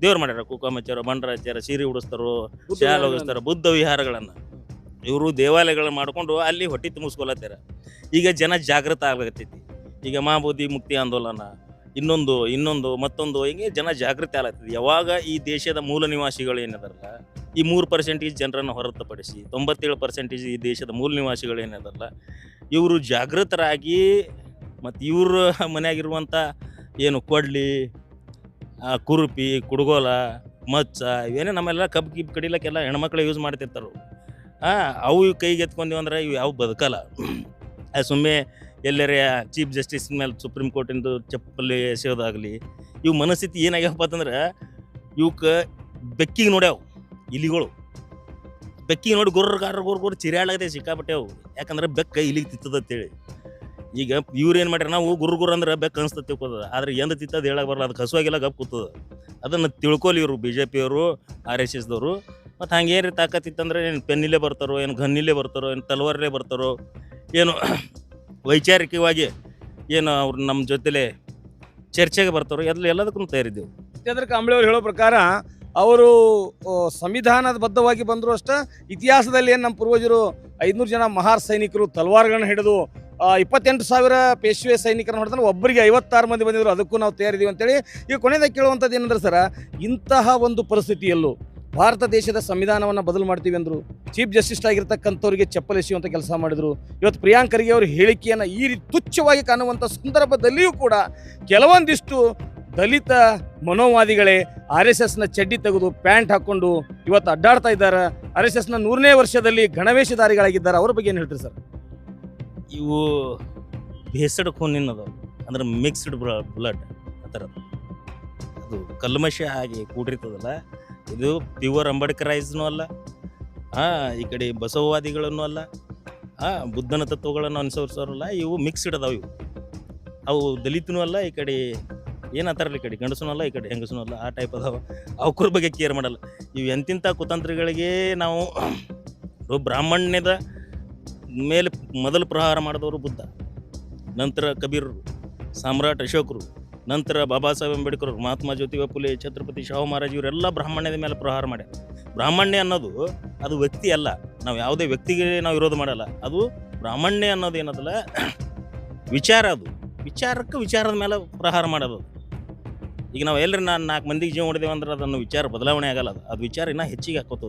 ದೇವ್ರು ಮಾಡ್ಯಾರ. ಕುಕಮ್ ಹಚ್ಚಾರ ಬಂಡರ ಹಚ್ಚಾರ ಸೀರೆ ಉಡಿಸ್ತಾರೋ ಶಾಲೆ ಹೋಗಿಸ್ತಾರ ಬುದ್ಧ ವಿಹಾರಗಳನ್ನು. ಇವರು ದೇವಾಲಯಗಳನ್ನ ಮಾಡ್ಕೊಂಡು ಅಲ್ಲಿ ಹೊಟ್ಟೆ ತುಂಬಿಸ್ಕೊಳತ್ತಾರ ಈಗ ಜನ ಜಾಗೃತ ಆಗತೈತಿ ಈಗ ಮಹಾಬೋಧಿ ಮುಕ್ತಿ ಆಂದೋಲನ ಇನ್ನೊಂದು ಇನ್ನೊಂದು, ಮತ್ತೊಂದು ಹಿಂಗೆ ಜನ ಜಾಗೃತಿ ಆಗತ್ತೈತಿ ಯಾವಾಗ ಈ ದೇಶದ ಮೂಲ ನಿವಾಸಿಗಳು ಏನಿದಾರಲ್ಲ, ಈ ಮೂರು ಪರ್ಸೆಂಟೇಜ್ ಜನರನ್ನು ಹೊರತುಪಡಿಸಿ ತೊಂಬತ್ತೇಳು ಪರ್ಸೆಂಟೇಜ್ ಈ ದೇಶದ ಮೂಲ ನಿವಾಸಿಗಳು ಏನಿದಾರಲ್ಲ, ಇವರು ಜಾಗೃತರಾಗಿ ಮತ್ತು ಇವ್ರ ಮನೆಯಾಗಿರುವಂಥ ಏನು ಕೊಡ್ಲಿ ಕುರುಪಿ, ಕುಡುಗೋಲ, ಮಚ್ಚ, ಇವೇನೇ ನಮ್ಮೆಲ್ಲ ಕಬ್ಬು ಕಿಬ್ ಕಡಿಲಕ್ಕೆಲ್ಲ ಹೆಣ್ಮಕ್ಳು ಯೂಸ್ ಮಾಡ್ತಿರ್ತಾರೆ ಅವು ಕೈಗೆ ಎತ್ಕೊಂಡಿವಂದ್ರೆ ಇವು ಯಾವ ಬದುಕಲ್ಲ. ಅದು ಸುಮ್ಮನೆ ಎಲ್ಲರೇ ಚೀಫ್ ಜಸ್ಟಿಸ್ ಮೇಲೆ ಸುಪ್ರೀಂ ಕೋರ್ಟಿಂದು ಚಪ್ಪಲಿ ಎಸೆಯೋದಾಗಲಿ, ಇವು ಮನಸ್ಥಿತಿ ಏನಾಗ್ಯಪ್ಪ ಅಂತಂದ್ರೆ ಇವಕ್ಕೆ ಬೆಕ್ಕಿಗೆ ನೋಡ್ಯಾವು ಇಲಿಗಳು. ಬೆಕ್ಕಿಗೆ ನೋಡಿ ಗೊರ್ರ ಗಾರ ಗೊರ್ ಚಿರಾಳಾಗದೆ ಸಿಕ್ಕಾಪಟ್ಟೆ ಯಾಕಂದ್ರೆ ಬೆಕ್ಕ ಇಲಿಗೆ ತಿತ್ತದ ಅಂತೇಳಿ ಈಗ ಇವ್ರು ಏನು ಮಾಡ್ಯಾರ, ನಾವು ಗುರು ಗುರು ಅಂದ್ರೆ ಬೆಕ್ಕ ಅನ್ಸ್ತದೆ ತಿಳ್ಕೊತದ. ಆದ್ರೆ ಎಂದ ತಿತ್ತದ ಹೇಳಕ್ ಬರಲ್ಲ, ಅದು ಕಸುವಾಗಿಲ್ಲ ಗಪ್ ಕೂತದ. ಅದನ್ನು ತಿಳ್ಕೊಲಿ ಇವರು ಬಿ ಜೆ ಪಿಯವರು ಆರ್ ಎಸ್ ಎಸ್ದವರು. ಮತ್ತು ಹಂಗೇನು ತಾಕತ್ತಿತ್ತಂದ್ರೆ ಏನು ಪೆನ್ನಿಲ್ಲೇ ಬರ್ತಾರೋ, ಏನು ಗನ್ನಿಲ್ಲೇ ಬರ್ತಾರೋ, ಏನು ತಲವಾರಲ್ಲೇ ಬರ್ತಾರೋ, ಏನು ವೈಚಾರಿಕವಾಗಿ ಏನು ಅವ್ರು ನಮ್ಮ ಜೊತೆಲೆ ಚರ್ಚೆಗೆ ಬರ್ತಾರೋ ಎಲ್ಲ ಎಲ್ಲದಕ್ಕೂ ತಯಾರಿದ್ದೆವು. ಚಂದ್ರ ಕಾಂಬಳಿ ಅವರು ಹೇಳೋ ಪ್ರಕಾರ ಅವರು ಸಂವಿಧಾನದ ಬದ್ಧವಾಗಿ ಬಂದರು ಅಷ್ಟೇ, ಇತಿಹಾಸದಲ್ಲಿ ಏನು ನಮ್ಮ ಪೂರ್ವಜರು ಐದುನೂರು ಜನ ಮಹಾರ್ ಸೈನಿಕರು ತಲವಾರ್ಗಳನ್ನ ಹಿಡಿದು ಇಪ್ಪತ್ತೆಂಟು ಸಾವಿರ ಪೇಶ್ವೆ ಸೈನಿಕರನ್ನ ಹೊಡೆದ್ರೆ ಒಬ್ಬರಿಗೆ ಐವತ್ತಾರು ಮಂದಿ ಬಂದಿದ್ರು. ಅದಕ್ಕೂ ನಾವು ತಯಾರಿದ್ದೀವಿ ಅಂತೇಳಿ. ಈಗ ಕೊನೆಯದಾಗಿ ಕೇಳುವಂಥದ್ದು ಏನಂದ್ರೆ ಸರ, ಇಂತಹ ಒಂದು ಪರಿಸ್ಥಿತಿಯಲ್ಲೂ ಭಾರತ ದೇಶದ ಸಂವಿಧಾನವನ್ನು ಬದಲು ಮಾಡ್ತೀವಿ ಅಂದರು, ಚೀಫ್ ಜಸ್ಟಿಸ್ ಆಗಿರ್ತಕ್ಕಂಥವ್ರಿಗೆ ಚಪ್ಪಲಿಸುವಂಥ ಕೆಲಸ ಮಾಡಿದರು. ಇವತ್ತು ಪ್ರಿಯಾಂಕರಿಗೆ ಅವರು ಹೇಳಿಕೆಯನ್ನು ಈ ರೀತಿ ತುಚ್ಛವಾಗಿ ಕಾಣುವಂಥ ಸಂದರ್ಭದಲ್ಲಿಯೂ ಕೂಡ ಕೆಲವೊಂದಿಷ್ಟು ದಲಿತ ಮನೋವಾದಿಗಳೇ ಆರ್ ಎಸ್ ಎಸ್ನ ಚಡ್ಡಿ ತೆಗೆದು ಪ್ಯಾಂಟ್ ಹಾಕ್ಕೊಂಡು ಇವತ್ತು ಅಡ್ಡಾಡ್ತಾ ಇದ್ದಾರೆ. ಆರ್ ಎಸ್ ಎಸ್ನ ನೂರನೇ ವರ್ಷದಲ್ಲಿ ಗಣವೇಶಧಾರಿಗಳಾಗಿದ್ದಾರೆ ಅವ್ರ ಬಗ್ಗೆ ಏನು ಹೇಳ್ತೀರಿ ಸರ್? ಇವು ಬೇಸಡ್ ಖೂನಿನದು ಅಂದ್ರೆ ಮಿಕ್ಸ್ಡ್ ಬ್ಲಡ್ ಆ ಥರದ್ದು ಅದು ಕಲ್ಮಶ ಆಗಿ ಕೂಡಿರ್ತದಲ್ಲ ಇದು ಪ್ಯೂರ್ ಅಂಬೇಡ್ಕರೈಸ್ನೂ ಅಲ್ಲ. ಹಾಂ, ಈ ಕಡೆ ಬಸವವಾದಿಗಳನ್ನು ಅಲ್ಲ. ಹಾಂ, ಬುದ್ಧನ ತತ್ವಗಳನ್ನು ಅನುಸರಿಸೋರಲ್ಲ, ಇವು ಮಿಕ್ಸ್ ಅದಾವ ಇವು. ಅವು ದಲಿತನೂ ಅಲ್ಲ, ಈ ಕಡೆ ಏನಂತಾರಲ್ಲ ಈ ಕಡೆ ಗಂಡಸೂ ಅಲ್ಲ, ಈ ಕಡೆ ಹೆಂಗಸೂ ಅಲ್ಲ, ಆ ಟೈಪ್ ಅದಾವ. ಅವ್ರ ಬಗ್ಗೆ ಕೇರ್ ಮಾಡಲ್ಲ. ಇವು ಎಂತಿಂಥ ಕುತಂತ್ರಿಗಳಿಗೆ ನಾವು ಬ್ರಾಹ್ಮಣ್ಯದ ಮೇಲೆ ಮೊದಲು ಪ್ರಹಾರ ಮಾಡಿದವರು ಬುದ್ಧ. ನಂತರ ಕಬೀರರು, ಸಾಮ್ರಾಟ್ ಅಶೋಕರು. ನಂತರ ಬಾಬಾ ಸಾಹೇಬ್ ಅಂಬೇಡ್ಕರ್, ಮಹಾತ್ಮ ಜ್ಯೋತಿಬಾ ಫುಲೆ, ಛತ್ರಪತಿ ಶಾಹು ಮಹಾರಾಜ್ ಇವರೆಲ್ಲ ಬ್ರಾಹ್ಮಣ್ಯದ ಮೇಲೆ ಪ್ರಹಾರ ಮಾಡ್ಯಾರ. ಬ್ರಾಹ್ಮಣ್ಯ ಅನ್ನೋದು ಅದು ವ್ಯಕ್ತಿ ಅಲ್ಲ. ನಾವು ಯಾವುದೇ ವ್ಯಕ್ತಿಗೆ ನಾವು ವಿರೋಧ ಮಾಡಲ್ಲ. ಅದು ಬ್ರಾಹ್ಮಣ್ಯ ಅನ್ನೋದು ಏನದಲ್ಲ, ವಿಚಾರ ಅದು. ವಿಚಾರಕ್ಕೆ ವಿಚಾರದ ಮೇಲೆ ಪ್ರಹಾರ ಮಾಡೋದು ಈಗ ನಾವು ಎಲ್ಲರೂ ನಾನು ನಾಲ್ಕು ಮಂದಿಗೆ ಜೀವ ಹೊಡೆದೇವೆ ಅಂದ್ರೆ ಅದನ್ನು ವಿಚಾರ ಬದಲಾವಣೆ ಆಗಲ್ಲ ಅದು. ಅದು ವಿಚಾರ ಇನ್ನೂ ಹೆಚ್ಚಿಗೆ ಹಾಕೋತ